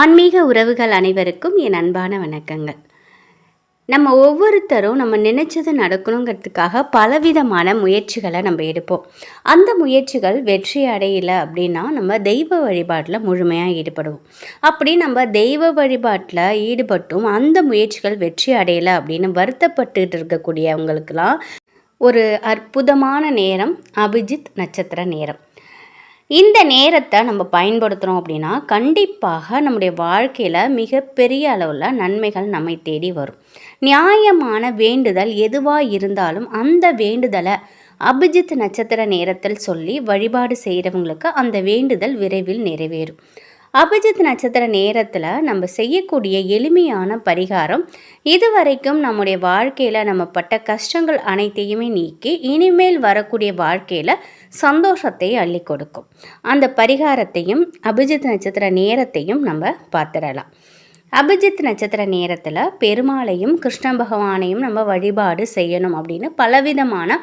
ஆன்மீக உறவுகள் அனைவருக்கும் என் அன்பான வணக்கங்கள். நம்ம ஒவ்வொருத்தரும் நம்ம நினைச்சது நடக்கணுங்கிறதுக்காக பலவிதமான முயற்சிகளை நம்ம எடுப்போம். அந்த முயற்சிகள் வெற்றி அடையலை அப்படின்னா நம்ம தெய்வ வழிபாட்டில் முழுமையாக ஈடுபடுவோம். அப்படி நம்ம தெய்வ வழிபாட்டில் ஈடுபட்டும் அந்த முயற்சிகள் வெற்றி அடையலை அப்படின்னு வருத்தப்பட்டுட்டு இருக்கக்கூடியவங்களுக்கெல்லாம் ஒரு அற்புதமான நேரம் அபிஜித் நட்சத்திர நேரம். இந்த நேரத்தை நம்ம பயன்படுத்துகிறோம் அப்படின்னா கண்டிப்பாக நம்முடைய வாழ்க்கையில் மிகப்பெரிய அளவில் நன்மைகள் நம்மை தேடி வரும். நியாயமான வேண்டுதல் எதுவாக இருந்தாலும் அந்த வேண்டுதலை அபிஜித் நட்சத்திர நேரத்தில் சொல்லி வழிபாடு செய்கிறவங்களுக்கு அந்த வேண்டுதல் விரைவில் நிறைவேறும். அபிஜித் நட்சத்திர நேரத்தில் நம்ம செய்யக்கூடிய எளிமையான பரிகாரம் இதுவரைக்கும் நம்முடைய வாழ்க்கையில் நம்ம பட்ட கஷ்டங்கள் அனைத்தையுமே நீக்கி இனிமேல் வரக்கூடிய வாழ்க்கையில் சந்தோஷத்தை அள்ளி கொடுக்கும். அந்த பரிகாரத்தையும் அபிஜித் நட்சத்திர நேரத்தையும் நம்ம பார்த்துடலாம். அபிஜித் நட்சத்திர நேரத்தில் பெருமாளையும் கிருஷ்ண பகவானையும் நம்ம வழிபாடு செய்யணும் அப்படின்னு பலவிதமான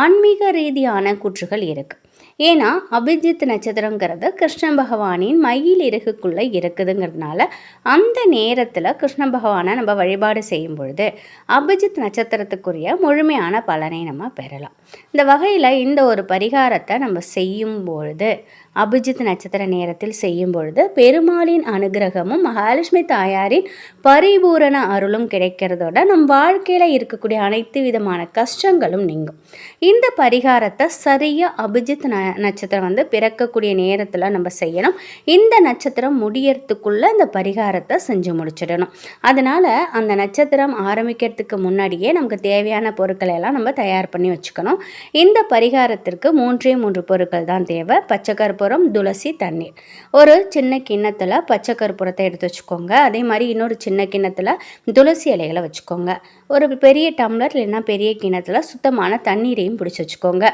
ஆன்மீக ரீதியான கூற்றுகள் இருக்குது ஏன்னா அபிஜித் நட்சத்திரங்கிறது கிருஷ்ண பகவானின் மயில் இறகுக்குள்ளே இருக்குதுங்கிறதுனால அந்த நேரத்தில் கிருஷ்ண பகவானை நம்ம வழிபாடு செய்யும் பொழுது அபிஜித் நட்சத்திரத்துக்குரிய முழுமையான பலனை நம்ம பெறலாம். இந்த வகையில் இந்த ஒரு பரிகாரத்தை நம்ம செய்யும் பொழுது அபிஜித் நட்சத்திர நேரத்தில் செய்யும் பொழுது பெருமாளின் அனுகிரகமும் மகாலட்சுமி தாயாரின் பரிபூரண அருளும் கிடைக்கிறதோட நம் வாழ்க்கையில் இருக்கக்கூடிய அனைத்து விதமான கஷ்டங்களும் நீங்கும். இந்த பரிகாரத்தை சரியாக அபிஜித் ந நட்சத்திரம் வந்து பிறக்கக்கூடிய நேரத்தில் நம்ம செய்யணும். இந்த நட்சத்திரம் முடியறதுக்குள்ளே இந்த பரிகாரத்தை செஞ்சு முடிச்சிடணும். அதனால் அந்த நட்சத்திரம் ஆரம்பிக்கிறதுக்கு முன்னாடியே நமக்கு தேவையான பொருட்களை எல்லாம் நம்ம தயார் பண்ணி வச்சுக்கணும். இந்த பரிகாரத்திற்கு மூன்றே மூன்று பொருட்கள் தான் தேவை. பச்சை போகிறோம் துளசி தண்ணீர். ஒரு சின்ன கிண்ணத்தில் பச்சை கற்பூரத்தை எடுத்து வச்சுக்கோங்க. அதே மாதிரி இன்னொரு சின்ன கிண்ணத்தில் துளசி இலைகளை வச்சுக்கோங்க. ஒரு பெரிய டம்ளர் இல்லைன்னா பெரிய கிண்ணத்தில் சுத்தமான தண்ணீரையும் பிடிச்சி வச்சுக்கோங்க.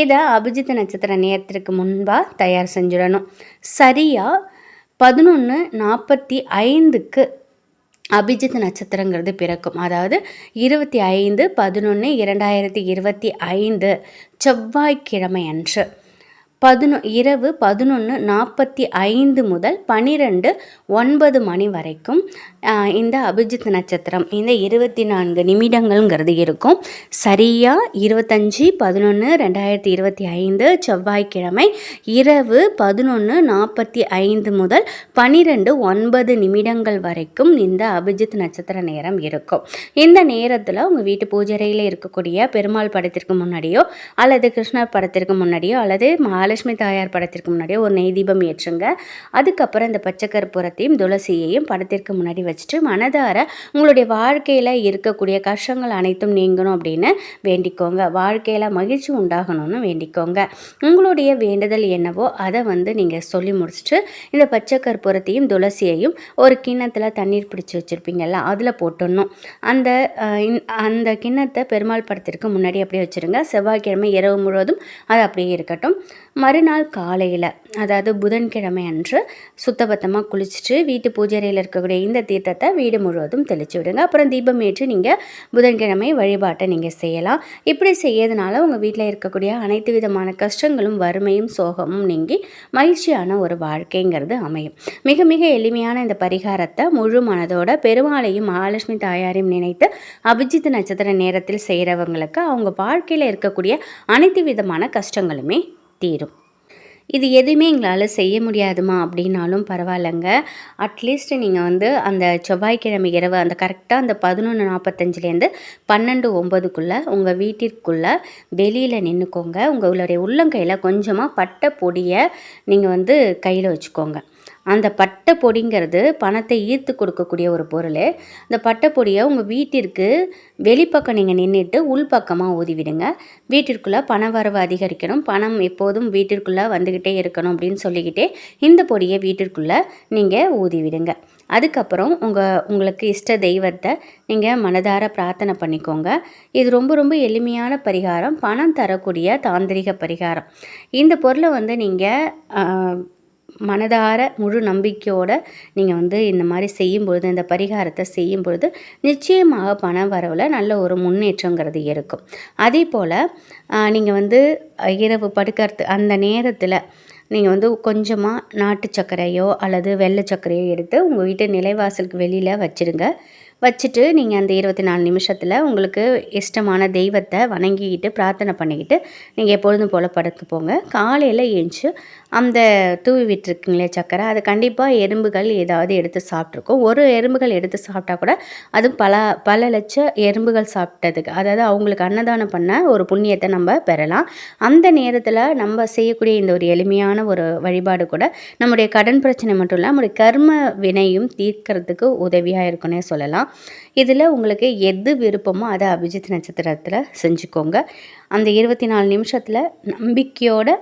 இதை அபிஜித் நட்சத்திர நேரத்திற்கு முன்பாக தயார் செஞ்சிடணும். சரியாக பதினொன்று நாற்பத்தி ஐந்துக்கு அபிஜித் நட்சத்திரங்கிறது பிறக்கும். அதாவது இருபத்தி ஐந்து பதினொன்று இரண்டாயிரத்தி இருபத்தி ஐந்து செவ்வாய்க்கிழமை அன்று. பதினொ இரவு பதினொன்று நாற்பத்தி ஐந்து முதல் பன்னிரெண்டு ஒன்பது மணி வரைக்கும் இந்த அபிஜித் நட்சத்திரம் இந்த இருபத்தி நான்கு நிமிடங்கள்ங்கிறது இருக்கும். சரியாக இருபத்தஞ்சி பதினொன்று ரெண்டாயிரத்தி இருபத்தி ஐந்து செவ்வாய்க்கிழமை இரவு பதினொன்று நாற்பத்தி ஐந்து முதல் பனிரெண்டு ஒன்பது நிமிடங்கள் வரைக்கும் இந்த அபிஜித் நட்சத்திர நேரம் இருக்கும். இந்த நேரத்தில் உங்கள் வீட்டு பூஜரையில் இருக்கக்கூடிய பெருமாள் படத்திற்கு முன்னாடியோ அல்லது கிருஷ்ணர் படத்திற்கு முன்னாடியோ அல்லது மாலை மகாலட்சுமி தாயார் படத்திற்கு முன்னாடியே ஒரு நெய் தீபம் ஏற்றுங்க. அதுக்கப்புறம் இந்த பச்சை கற்பூரத்தையும் துளசியையும் படத்திற்கு முன்னாடி வச்சுட்டு மனதார உங்களுடைய வாழ்க்கையில் இருக்கக்கூடிய கஷ்டங்கள் அனைத்தும் நீங்கணும் அப்படின்னு வேண்டிக்கோங்க. வாழ்க்கையில் மகிழ்ச்சி உண்டாகணும்னு வேண்டிக்கோங்க. உங்களுடைய வேண்டுதல் என்னவோ அதை வந்து நீங்கள் சொல்லி முடிச்சுட்டு இந்த பச்சை கற்பூரத்தையும் துளசியையும் ஒரு கிண்ணத்தில் தண்ணீர் பிடிச்சி வச்சுருப்பீங்கல்ல அதில் போட்டுடணும். அந்த அந்த கிண்ணத்தை பெருமாள் படத்திற்கு முன்னாடி அப்படியே வச்சுருங்க. செவ்வாய்க்கிழமை இரவு முழுவதும் அது அப்படியே இருக்கட்டும். மறுநாள் காலையில் அதாவது புதன்கிழமை அன்று சுத்தபத்தமாக குளிச்சுட்டு வீட்டு பூஜைறையில் இருக்கக்கூடிய இந்த தீர்த்தத்தை வீடு முழுவதும் தெளித்து விடுங்க. அப்புறம் தீபம் ஏற்று நீங்கள் புதன்கிழமை வழிபாட்டை நீங்கள் செய்யலாம். இப்படி செய்யறதுனால உங்கள் வீட்டில் இருக்கக்கூடிய அனைத்து விதமான கஷ்டங்களும் வறுமையும் சோகமும் நீங்கி மகிழ்ச்சியான ஒரு வாழ்க்கைங்கிறது அமையும். மிக மிக எளிமையான இந்த பரிகாரத்தை முழு மனதோட பெருமாளையும் மகாலட்சுமி தாயாரையும் நினைத்து அபிஜித் நட்சத்திர நேரத்தில் செய்கிறவங்களுக்கு அவங்க வாழ்க்கையில் இருக்கக்கூடிய அனைத்து விதமான கஷ்டங்களுமே தீரும். இது எதுவுமே எங்களால் செய்ய முடியாதுமா அப்படின்னாலும் பரவாயில்லைங்க. அட்லீஸ்ட் நீங்கள் வந்து அந்த செவ்வாய்க்கிழமை இரவு அந்த கரெக்டாக அந்த பதினொன்று நாற்பத்தஞ்சிலேருந்து பன்னெண்டு ஒம்பதுக்குள்ளே உங்கள் வீட்டிற்குள்ளே வெளியில் நின்றுக்கோங்க உங்களுடைய உள்ளங்கையில் கொஞ்சமாக பட்டை பொடியை நீங்கள் வந்து கையில் வச்சுக்கோங்க. அந்த பட்டை பொடிங்கிறது பணத்தை ஈர்த்து கொடுக்கக்கூடிய ஒரு பொருள். இந்த பட்டை பொடியை உங்கள் வீட்டிற்கு வெளிப்பக்கம் நீங்கள் நின்றுட்டு உள்பக்கமாக ஊதிவிடுங்க வீட்டிற்குள்ளே பண வரவு அதிகரிக்கணும். பணம் எப்போதும் வீட்டிற்குள்ளே வந்துக்கிட்டே இருக்கணும் அப்படின்னு சொல்லிக்கிட்டே இந்த பொடியை வீட்டிற்குள்ளே நீங்கள் ஊதிவிடுங்க அதுக்கப்புறம் உங்கள் உங்களுக்கு இஷ்ட தெய்வத்தை நீங்கள் மனதார பிரார்த்தனை பண்ணிக்கோங்க. இது ரொம்ப ரொம்ப எளிமையான பரிகாரம். பணம் தரக்கூடிய தாந்திரிக பரிகாரம். இந்த பொருளை வந்து நீங்கள் மனதார முழு நம்பிக்கையோடு நீங்கள் வந்து இந்த மாதிரி செய்யும்பொழுது இந்த பரிகாரத்தை செய்யும் பொழுது நிச்சயமாக பண வரவில் நல்ல ஒரு முன்னேற்றங்கிறது இருக்கும். அதே போல் நீங்கள் வந்து இரவு படுக்கிறது அந்த நேரத்தில் நீங்கள் வந்து கொஞ்சமாக நாட்டு சர்க்கரையோ அல்லது வெள்ளை சர்க்கரையோ எடுத்து உங்கள் வீட்டு நிலைவாசலுக்கு வெளியில் வச்சுருங்க. வச்சுட்டு நீங்கள் அந்த இருபத்தி நாலு நிமிஷத்தில் உங்களுக்கு இஷ்டமான தெய்வத்தை வணங்கிக்கிட்டு பிரார்த்தனை பண்ணிக்கிட்டு நீங்கள் எப்பொழுதும் போல் படுக்க போங்க. காலையில் ஏஞ்சு அந்த தூவி விட்டுருக்குங்களே சக்கரை அது கண்டிப்பாக எறும்புகள் ஏதாவது எடுத்து சாப்பிட்ருக்கோம் ஒரு எறும்புகள் எடுத்து சாப்பிட்டா கூட அது பல பல லட்ச எறும்புகள் சாப்பிட்டதுக்கு அதாவது அவங்களுக்கு அன்னதானம் பண்ண ஒரு புண்ணியத்தை நம்ம பெறலாம். அந்த நேரத்தில் நம்ம செய்யக்கூடிய இந்த ஒரு எளிமையான ஒரு வழிபாடு கூட நம்முடைய கடன் பிரச்சனை மட்டும் இல்லை நம்முடைய கர்ம வினையும் தீர்க்கிறதுக்கு உதவியாக இருக்குன்னே சொல்லலாம். இதில் உங்களுக்கு எது விருப்பமோ அதை அபிஜித் நட்சத்திரத்தில் செஞ்சுக்கோங்க. அந்த இருபத்தி நாலு நிமிஷத்தில் நம்பிக்கையோடு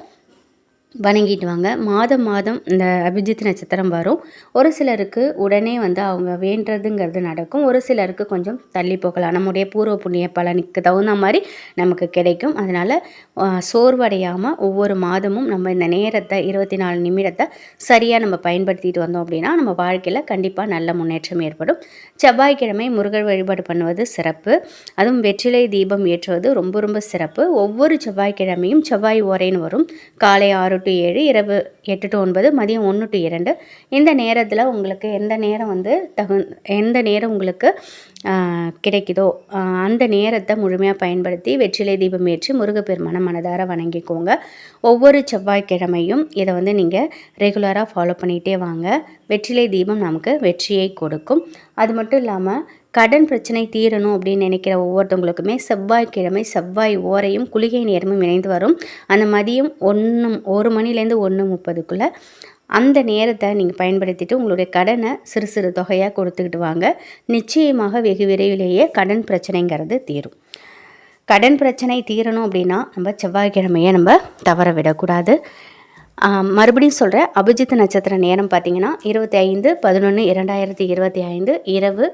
வணங்கிட்டு வாங்க. மாதம் மாதம் இந்த அபிஜித் நட்சத்திரம் வரும். ஒரு சிலருக்கு உடனே வந்து அவங்க வேண்டுறதுங்கிறது நடக்கும். ஒரு சிலருக்கு கொஞ்சம் தள்ளி போகலாம். நம்முடைய பூர்வ புண்ணிய பலனுக்கு தகுந்த மாதிரி நமக்கு கிடைக்கும். அதனால் சோர்வடையாமல் ஒவ்வொரு மாதமும் நம்ம இந்த நேரத்தை இருபத்தி நாலு நிமிடத்தை சரியாக நம்ம பயன்படுத்திட்டு வந்தோம் அப்படின்னா நம்ம வாழ்க்கையில் கண்டிப்பாக நல்ல முன்னேற்றம் ஏற்படும். செவ்வாய்க்கிழமை முருகர் வழிபாடு பண்ணுவது சிறப்பு. அதுவும் வெற்றிலை தீபம் ஏற்றுவது ரொம்ப ரொம்ப சிறப்பு. ஒவ்வொரு செவ்வாய்க்கிழமையும் செவ்வாய் ஓரைன்னு வரும். காலை ஆறு டு ஏழு இரவு எட்டு டு ஒன்பது மதியம் ஒன்று டு இரண்டு. இந்த நேரத்தில் உங்களுக்கு எந்த நேரம் வந்து தகு எந்த நேரம் உங்களுக்கு கிடைக்குதோ அந்த நேரத்தை முழுமையாக பயன்படுத்தி வெற்றிலை தீபம் ஏற்றி முருகப்பெருமான மனதார வணங்கிக்கோங்க. ஒவ்வொரு செவ்வாய்க்கிழமையும் இதை வந்து நீங்கள் ரெகுலராக ஃபாலோ பண்ணிகிட்டே வாங்க. வெற்றிலை தீபம் நமக்கு வெற்றியை கொடுக்கும். அது மட்டும் இல்லாமல் கடன் பிரச்சனை தீரணும் அப்படின்னு நினைக்கிற ஒவ்வொருத்தவங்களுக்குமே செவ்வாய்க்கிழமை செவ்வாய் ஓரையும் குளிகை நேரமும் இணைந்து வரும். அந்த மதியம் ஒன்று ஒரு மணிலேருந்து ஒன்று முப்பதுக்குள்ளே அந்த நேரத்தை நீங்கள் பயன்படுத்திட்டு உங்களுடைய கடனை சிறு சிறு தொகையாக கொடுத்துக்கிட்டு வாங்க. நிச்சயமாக வெகு விரைவிலேயே கடன் பிரச்சனைங்கிறது தீரும். கடன் பிரச்சனை தீரணும் அப்படின்னா நம்ம செவ்வாய்க்கிழமையை நம்ம தவற விடக்கூடாது. மறுபடியும் சொல்கிறேன் அபிஜித் நட்சத்திர நேரம் பார்த்திங்கன்னா இருபத்தி ஐந்து பதினொன்று இரண்டாயிரத்தி இருபத்தி ஐந்து இரவு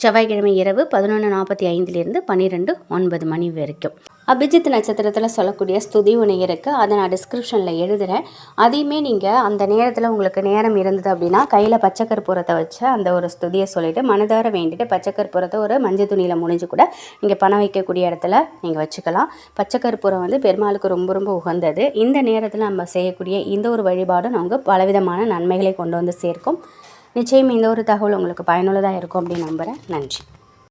செவ்வாய்க்கிழமை இரவு பதினொன்று நாற்பத்தி ஐந்துலேருந்து பன்னிரெண்டு ஒன்பது மணி வரைக்கும். அபிஜித் நட்சத்திரத்தில் சொல்லக்கூடிய ஸ்துதி ஒன்று இருக்குது அதை நான் டிஸ்கிரிப்ஷனில் எழுதுகிறேன் அதையுமே நீங்கள் அந்த நேரத்தில் உங்களுக்கு நேரம் இருந்தது அப்படின்னா கையில் பச்சை கற்பூரத்தை வச்சு அந்த ஒரு ஸ்துதியை சொல்லிவிட்டு மனதார வேண்டிட்டு பச்சை கற்பூரத்தை ஒரு மஞ்சள் துணியில் முடிஞ்சு கூட நீங்கள் பணம் வைக்கக்கூடிய இடத்துல நீங்கள் வச்சுக்கலாம். பச்சை கற்பூரம் வந்து பெருமாளுக்கு ரொம்ப ரொம்ப உகந்தது. இந்த நேரத்தில் நம்ம செய்யக்கூடிய இந்த ஒரு வழிபாடும் நமக்கு பலவிதமான நன்மைகளை கொண்டு வந்து சேர்க்கும். நிச்சயம் இந்த ஒரு தகவல் உங்களுக்கு பயனுள்ளதாக இருக்கும் அப்படின்னு நம்புகிறேன் நன்றி.